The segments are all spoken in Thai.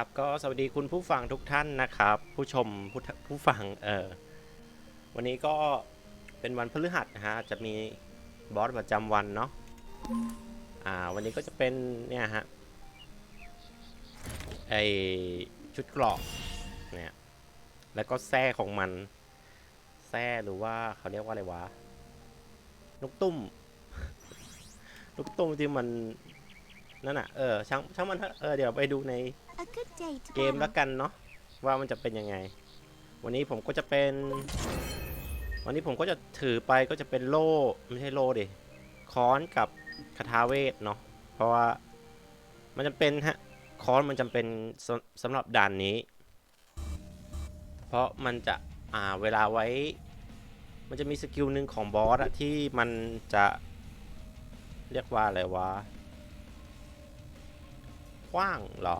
ครับก็สวัสดีคุณผู้ฟังทุกท่านนะครับ ผู้ชมผู้ผู้ฟังเออวันนี้ก็เป็นวันพฤหัสนะฮะจะมีบอสประจำวันเนาะอ่าวันนี้ก็จะเป็นเนี่ยฮะไอชุดกราะเนี่ยแล้วก็แส้ของมันแส้หรือว่าเขาเรียกว่าอะไรวะนกตุ้มนกตุ้มที่มันนั่นอะเออช่างช่างมันเถอะเออเดี๋ยวไปดูใน A good day to เกมแล้วกันเนาะว่ามันจะเป็นยังไง วันนี้ผมก็จะเป็น วันนี้ผมก็จะถือไปก็จะเป็นโล่ไม่ใช่โล่ดิค้อนกับคาถาเวทเนาะเพราะว่ามันจำเป็นฮะค้อนมันจำเป็นสำสำหรับด่านนี้ เพราะมันจะอ่าเวลาไว้ มันจะมีสกิลหนึ่งของบอสอะที่มันจะเรียกว่าอะไรวะคว้างเหรอ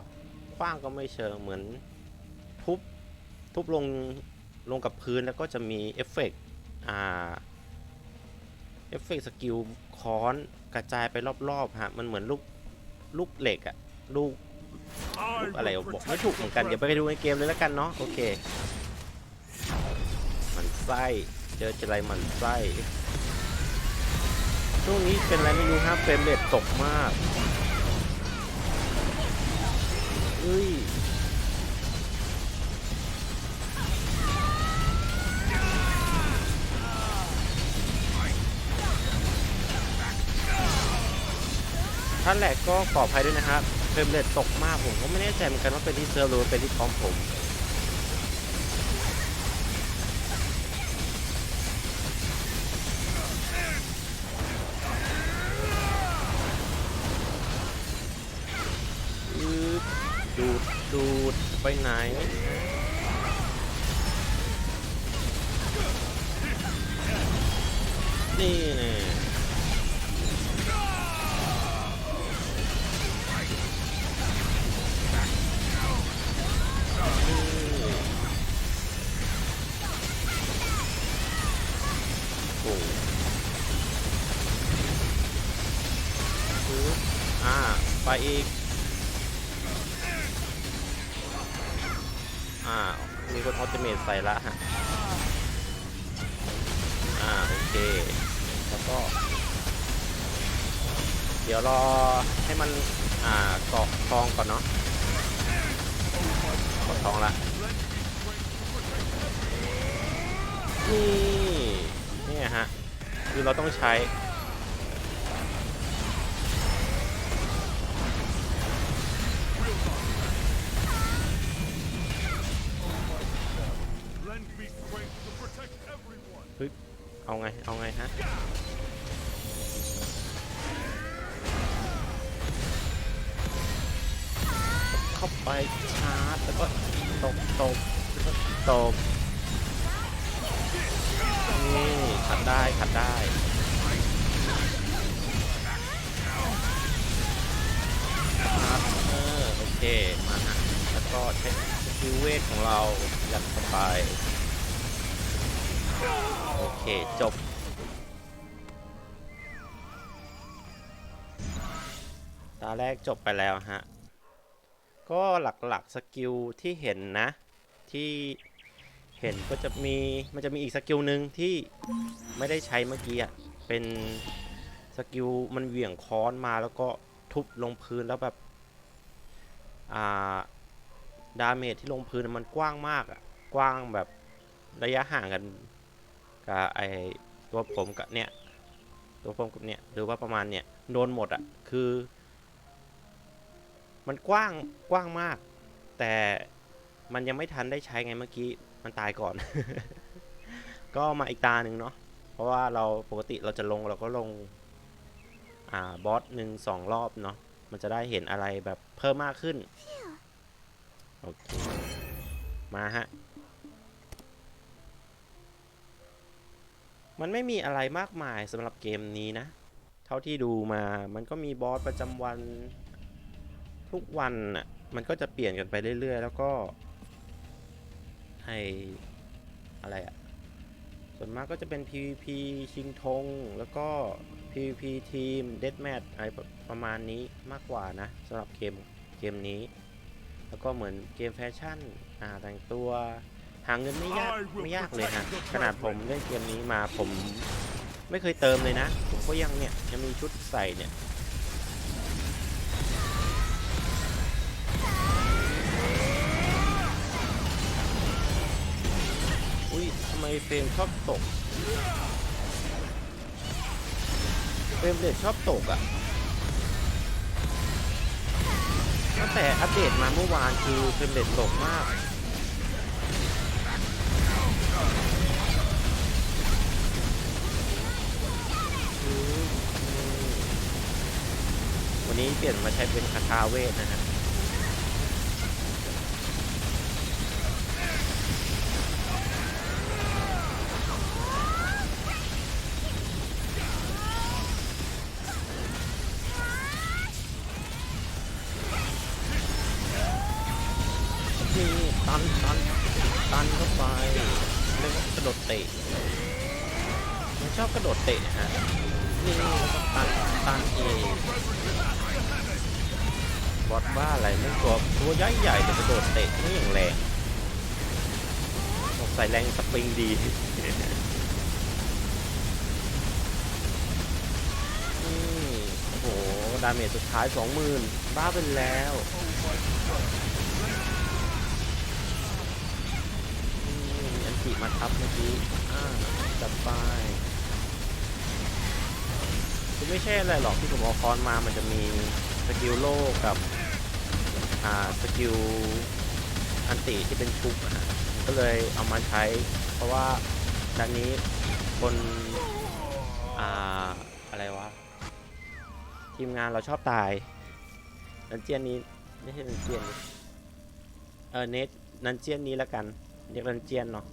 คว้างก็ไม่เชิงเหมือนทุบทุบลงลงกับพื้นแล้วก็จะมีเอฟเฟกต์อ่าเอฟเฟกต์สกิลค้อนกระจายไปรอบๆฮะมันเหมือนลูกลูกเหล็กอะลูกลูกอะไรบอกไม่ถูกเหมือนกันเดี๋ยวไปดูในเกมเลยแล้วกันเนาะโอเคมันไส้เจอเจไรมันไส้ช่วงนี้เป็นอะไรไม่รู้ครับเฟรมเรทตกมาก เฮ้ยท่านแหลกก็ขออภัยด้วยนะครับเพิ่มเลดตกมากผมก็ไม่แน่ใจเหมือนกันว่าเป็นที่เซิร์ฟหรือเป็นที่คอมผม ไปไหน นี่แน่โอ้อ่า ไปอีก มีคนออโตเมตใส่ละฮะอ่าโอเค แล้วก็ เดี๋ยวรอให้มัน อ่าเกาะทองก่อนเนาะเกาะทองละนี่นี่ฮะ คือเราต้องใช้ เอาไง เอาไงฮะเข้าไปชาร์จแล้วก็ตบตบแล้วก็ตบนี่ขัดได้ขัดได้ครับเออโอเคมาฮะแล้วก็ใช้สกิลเวทของเรายัดเข้าไป เค จบ ตาแรกจบไปแล้วฮะ ก็หลักๆสกิลที่เห็นนะ ที่เห็นก็จะมี มันจะมีอีกสกิลหนึ่งที่ไม่ได้ใช้เมื่อกี้อะ เป็นสกิลมันเหวี่ยงค้อนมาแล้วก็ทุบลงพื้นแล้วแบบ อ่า ดาเมจที่ลงพื้นมันกว้างมากอะ กว้างแบบระยะห่างกัน กับไอตัวผมกับเนี่ยตัวผมกับเนี่ยหรือว่าประมาณเนี่ยโดนหมดอะคือ มันกว้างกว้างมาก แต่มันยังไม่ทันได้ใช้ไงเมื่อกี้มันตายก่อน ก็มาอีกตาหนึ่งเนาะเพราะว่าเราปกติเราจะลงเราก็ลงอ่าบอสหนึ่งสองรอบเนาะมันจะได้เห็นอะไรแบบเพิ่มมากขึ้น โอเค มาฮะ มันไม่มีอะไรมากมายสำหรับเกมนี้นะ เท่าที่ดูมามันก็มีบอสประจำวันทุกวันน่ะมันก็จะเปลี่ยนกันไปเรื่อย ๆ แล้วก็ให้อะไรอะส่วนมากก็จะเป็น PVP ชิงธงแล้วก็ PVP ทีม Deathmatch อะไรประมาณนี้มากกว่านะสำหรับเกมเกมนี้ แล้วก็เหมือนเกมแฟชั่นอ่าแต่งตัว หาเงินไม่ยากไม่ยากเลยฮะขนาดผมเล่นเกมนี้มาผมไม่เคยเติมเลยนะ ผมก็ยังเนี่ยยังมีชุดใส่เนี่ยอุ้ยทำไมเฟรมชอบตกเฟรมเรทชอบตกอะ่ะตั้งแต่อัปเดตมาเมื่อวานคือเฟรมเรทตกมาก วันนี้เปลี่ยนมาใช้เป็นคาถาเวทนะฮะ ชอบกระโดดเตะฮะนี่ก็ตันตันเองบอสบ้าอะไรไม่ตัวตัวใหญ่ใหญ่แต่กระโดดเตะไม่อย่างแรงบอกใส่แรงสปริงดีโอ้โห ดาเมจสุดท้าย20,000บ้าไปแล้วนี่มีอันติมาทับเมื่อกี้อ่าจับไป คือไม่ใช่อะไรหรอกที่ผมเอาคอนมามันจะมีสกิลโลกับอ่าสกิลอันติที่เป็นชุบอะก็เลยเอามาใช้ เพราะว่าด้านนี้คนอ่าอะไรวะ ทีมงานเราชอบตายนันเจียนนี้ไม่ใช่นันเจียนเออเนทนันเจียนนี้แล้วกันเรียกดันเจียนเนาะ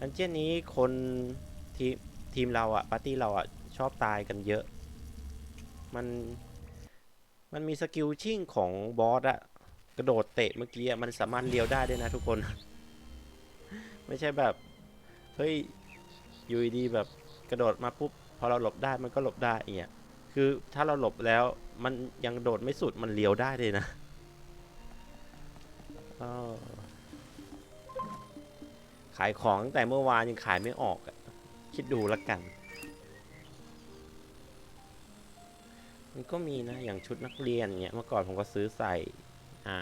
ดันเจียนนี้คนทีทีมเราอะปาร์ตี้เราอะชอบตายกันเยอะ มันมันมีสกิลชิ่งของบอสอะกระโดดเตะเมื่อกี้อะมันสามารถเลี้ยวได้ด้วยนะทุกคน ไม่ใช่แบบ เฮ้ยอยู่ดีแบบกระโดดมาปุ๊บพอเราหลบได้มันก็หลบได้อย่างเงี้ยคือถ้าเราหลบแล้วมันยังโดดไม่สุดมันเลี้ยวได้เลยนะขายของตั้งแต่เมื่อวานยังขายไม่ออกอะคิดดูแล้วกัน มันก็มีนะ อย่างชุดนักเรียนเงี้ยเมื่อก่อนผมก็ซื้อใส่ อ่า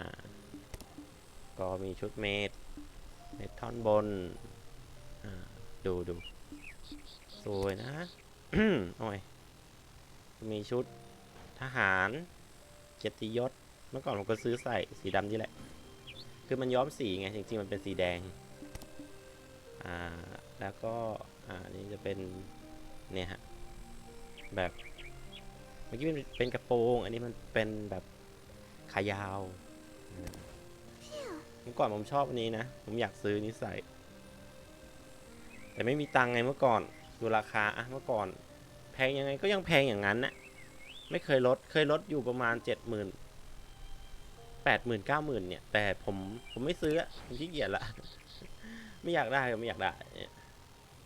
ก็มีชุดเมดเมดท่อนบน อ่า ดูดูสวยนะ โอ้ย มีชุดทหารเกียรติยศ เมื่อก่อนผมก็ซื้อใส่สีดำนี่แหละ คือมันย้อมสีไง จริง ๆ มันเป็นสีแดง อ่า แล้วก็ อ่า นี่จะเป็น เนี่ยฮะ แบบ มื่อกี้มันเป็นกระโปรง อันนี้มันเป็นแบบขายาวอืมเมื่อก่อนผมชอบอันนี้นะ ผมอยากซื้อนี้ใส่ แต่ไม่มีตังค์ไงเมื่อก่อน ดูราคาอะเมื่อก่อน แพงยังไงก็ยังแพงอย่างนั้นนะไม่เคยลด เคยลดอยู่ประมาณเจ็ดหมื่นแปดหมื่นเก้าหมื่นเนี่ย แต่ผมผมไม่ซื้ออะผมขี้เกียจละ ไม่อยากได้ก็ไม่อยากได้เนี่ย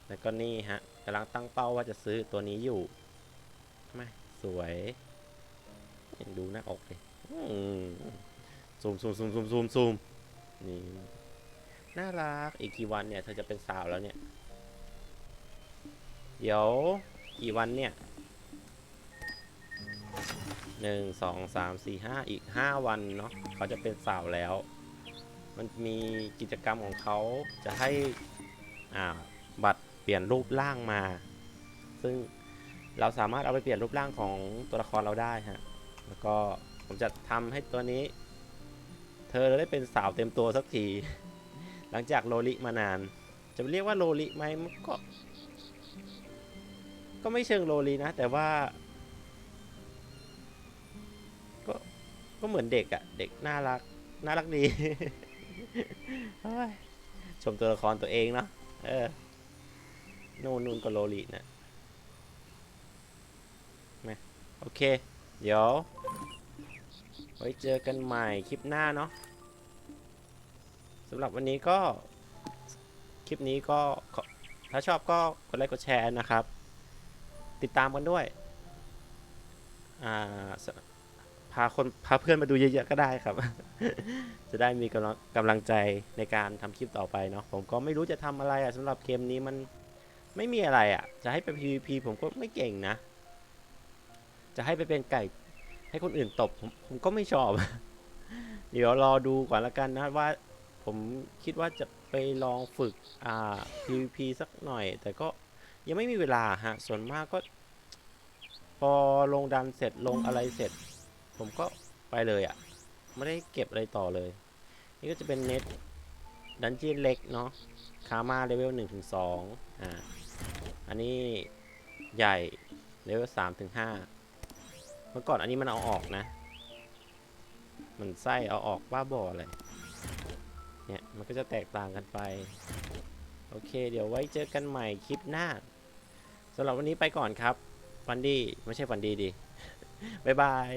แล้วก็นี่ฮะกำลังตั้งเป้าว่าจะซื้อตัวนี้อยู่ไม่ สวยดูหน้าอกเลยซูมซูมซูมซูมซูมซูมนี่น่ารักอีกกี่วันเนี่ยเธอจะเป็นสาวแล้วเนี่ย เดี๋ยวกี่วันเนี่ยหนึ่งสองสามสี่ห้าอีกห้าวันเนาะเขาจะเป็นสาวแล้ว มันมีกิจกรรมของเขาจะให้อ่าบัตรเปลี่ยนรูปร่างมา ซึ่ง เราสามารถเอาไปเปลี่ยนรูปร่างของตัวละครเราได้ฮะ แล้วก็ผมจะทำให้ตัวนี้ เธอได้เป็นสาวเต็มตัวสักที หลังจากโลลิมานาน จะเรียกว่าโลลิไหมมันก็ ก็ไม่เชิงโลลินะ แต่ว่า ก็ ก็เหมือนเด็กอะเด็กน่ารัก น่ารักดี ชมตัวละครตัวเองเนาะ เออนูนนูนก็โลลีนะ มโอเค เดี๋ยว ไว้เจอกันใหม่คลิปหน้าเนาะสำหรับวันนี้ก็ คลิปนี้ก็ถ้าชอบก็กดไลค์กดแชร์นะครับ ติดตามกันด้วยอ่าพาคนพาเพื่อนมาดูเยอะๆก็ได้ครับ จะได้มีกำลังกำลังใจในการทำคลิปต่อไปเนาะผมก็ไม่รู้จะทำอะไรอะสำหรับเกมนี้มันไม่มีอะไรอะ จะให้ไป PVP ผมก็ไม่เก่งนะ จะให้ไปเป็นไก่ให้คนอื่นตบผมผมก็ไม่ชอบ เดี๋ยวรอดูก่อนละกันนะว่า ผมคิดว่าจะไปลองฝึกอ่า PVP สักหน่อย แต่ก็ยังไม่มีเวลาฮะ ส่วนมากก็ พอลงดันเสร็จลงอะไรเสร็จ ผมก็ไปเลยอะ่ะ ไม่ได้เก็บอะไรต่อเลย นี่ก็จะเป็นเน็ตดันเจียนเล็กเนาะคามาเลเวล1ถึง2อ่า อันนี้ใหญ่เลเวล3ถึง5 เมื่อก่อนอันนี้มันเอาออกนะ มันไส้เอาออกบ้าบอเลย เนี่ยมันก็จะแตกต่างกันไป โอเค เดี๋ยวไว้เจอกันใหม่คลิปหน้าสำหรับวันนี้ไปก่อนครับ ฟันดี้ไม่ใช่ฟันดีดี บ๊ายบาย